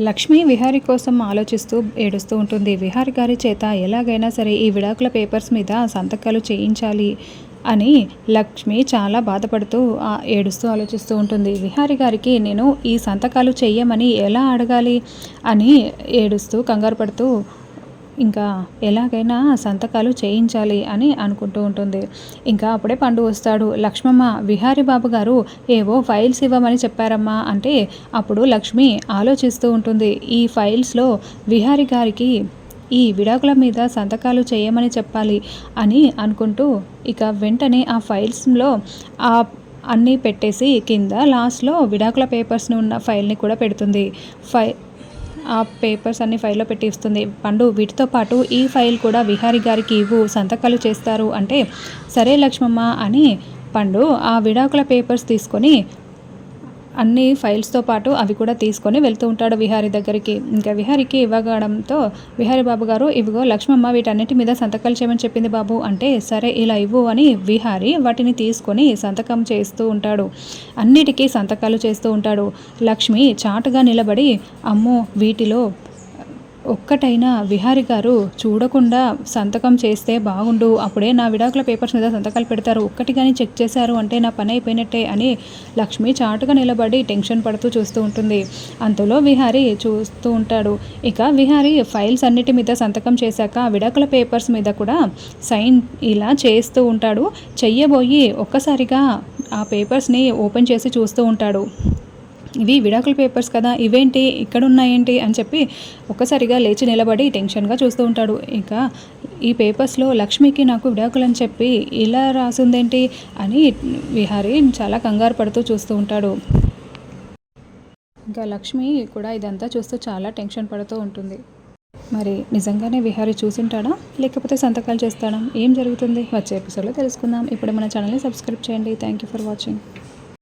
లక్ష్మి విహారి కోసం ఆలోచిస్తూ ఏడుస్తూ ఉంటుంది. విహారి గారి చేత ఎలాగైనా సరే ఈ విడాకుల పేపర్స్ మీద సంతకాలు చేయించాలి అని లక్ష్మి చాలా బాధపడుతూ ఏడుస్తూ ఆలోచిస్తూ ఉంటుంది. విహారి గారికి నేను ఈ సంతకాలు చెయ్యమని ఎలా అడగాలి? అని ఏడుస్తూ కంగారు పడుతూ ఇంకా ఎలాగైనా సంతకాలు చేయించాలి అని అనుకుంటూ ఉంటుంది. ఇంకా అప్పుడే పండు వస్తాడు. లక్ష్మమ్మ విహారీ బాబు గారు ఏవో ఫైల్స్ ఇవ్వమని చెప్పారమ్మా అంటే అప్పుడు లక్ష్మి ఆలోచిస్తూ ఉంటుంది. ఈ ఫైల్స్లో విహారి గారికి ఈ విడాకుల మీద సంతకాలు చేయమని చెప్పాలి అని అనుకుంటూ ఇక వెంటనే ఆ ఫైల్స్లో ఆ అన్నీ పెట్టేసి కింద లాస్ట్లో విడాకుల పేపర్స్ని ఉన్న ఫైల్ని కూడా పెడుతుంది. ఫై ఆ పేపర్స్ అన్ని ఫైల్లో పెట్టి ఇస్తుంది. పండు వీటితో పాటు ఈ ఫైల్ కూడా విహారి గారికి ఇవ్వు సంతకాలు చేస్తారు అంటే సరే లక్ష్మమ్మ అని పండు ఆ విడాకుల పేపర్స్ తీసుకొని అన్ని ఫైల్స్తో పాటు అవి కూడా తీసుకొని వెళ్తూ ఉంటాడు విహారి దగ్గరికి. ఇంకా విహారికి ఇవ్వగడంతో విహారీ బాబు గారు ఇవిగో లక్ష్మమ్మ వీటన్నిటి మీద సంతకాలు చేయమని చెప్పింది బాబు. అంటే సరే ఇలా ఇవ్వు అని విహారి వాటిని తీసుకొని సంతకం చేస్తూ ఉంటాడు. అన్నిటికీ సంతకాలు చేస్తూ ఉంటాడు. లక్ష్మి చాటుగా నిలబడి అమ్మో వీటిలో ఒక్కటైనా విహారి గారు చూడకుండా సంతకం చేస్తే బాగుండు. అప్పుడే నా విడాకుల పేపర్స్ మీద సంతకాలు పెడతారు. ఒక్కటి కానీ చెక్ చేశారు అంటే నా పని అయిపోయినట్టే అని లక్ష్మి చాటుగా నిలబడి టెన్షన్ పడుతూ చూస్తూ ఉంటుంది. అంతలో విహారి చూస్తూ ఉంటాడు. ఇక విహారి ఫైల్స్ అన్నిటి మీద సంతకం చేశాక విడాకుల పేపర్స్ మీద కూడా సైన్ ఇలా చేస్తూ ఉంటాడు. చెయ్యబోయి ఒక్కసారిగా ఆ పేపర్స్ని ఓపెన్ చేసి చూస్తూ ఉంటాడు. ఇవి విడాకుల పేపర్స్ కదా ఇవేంటి ఇక్కడ ఉన్నాయేంటి అని చెప్పి ఒక్కసారిగా లేచి నిలబడి టెన్షన్గా చూస్తూ ఉంటాడు. ఇంకా ఈ పేపర్స్లో లక్ష్మికి నాకు విడాకులు అని చెప్పి ఇలా రాసిందేంటి అని విహారీ చాలా కంగారు పడుతూ చూస్తూ ఉంటాడు. ఇంకా లక్ష్మి కూడా ఇదంతా చూస్తూ చాలా టెన్షన్ పడుతూ ఉంటుంది. మరి నిజంగానే విహారీ చూసుంటాడా? లేకపోతే సంతకాలు చేస్తాడా? ఏం జరుగుతుంది? వచ్చే ఎపిసోడ్లో తెలుసుకుందాం. ఇప్పుడు మన ఛానల్ని సబ్స్క్రైబ్ చేయండి. Thank you for watching.